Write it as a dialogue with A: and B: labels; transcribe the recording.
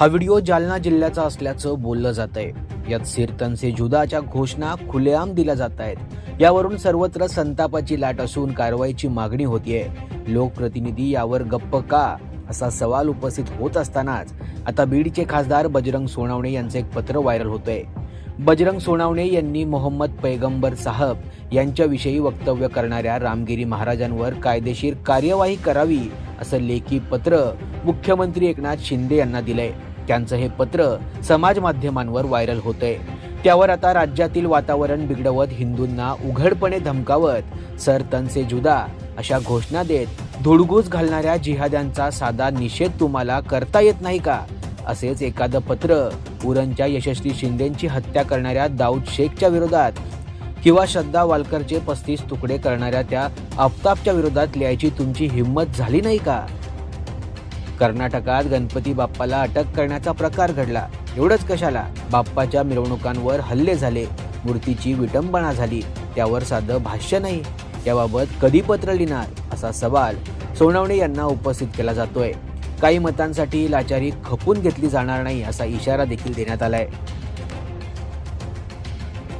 A: हा व्हिडिओ जालना जिल्ह्याचा असल्याचं बोललं जात आहे यात सिरतनसे जुदाच्या घोषणा खुलेआम दिल्या जात आहेत. यावरून सर्वत्र संतापाची लाट असून कारवाईची मागणी होतीये. लोकप्रतिनिधी यावर गप्प का? असा सवाल उपस्थित होत असतानाच आता बीडचे खासदार बजरंग सोनावणे यांचं एक पत्र व्हायरल होतंय. बजरंग सोनावणे यांनी मोहम्मद पैगंबर साहब यांच्याविषयी वक्तव्य करणाऱ्या रामगिरी महाराजांवर कायदेशीर कार्यवाही करावी असं लेखी पत्र मुख्यमंत्री एकनाथ शिंदे यांना दिलंय. त्यांचं हे पत्र समाज माध्यमांवर व्हायरल होतंय. त्यावर आता राज्यातील वातावरण बिघडवत हिंदूंना उघडपणे धमकावत सर तनसे जुदा अशा घोषणा देत धुडगूस घालणाऱ्या जिहाद्यांचा साधा निषेध तुम्हाला करता येत नाही का? असेच एखादं पत्र उरणच्या यशस्वी शिंदेची हत्या करणाऱ्या दाऊद शेखच्या विरोधात किंवा श्रद्धा वालकरचे पस्तीस तुकडे करणाऱ्या त्या आफताबच्या विरोधात लिहायची तुमची हिंमत झाली नाही का? कर्नाटकात गणपती बाप्पाला अटक करण्याचा प्रकार घडला. एवढंच कशाला? बाप्पाच्या मिरवणुकांवर हल्ले झाले. मूर्तीची विटंबना झाली. त्यावर साधं भाष्य नाही. याबाबत कधी पत्र लिहिणार? असा सवाल सोनवणे यांना उपस्थित केला जातोय. काही मतांसाठी लाचारी खपून घेतली जाणार नाही असा इशारा देखील देण्यात आलाय.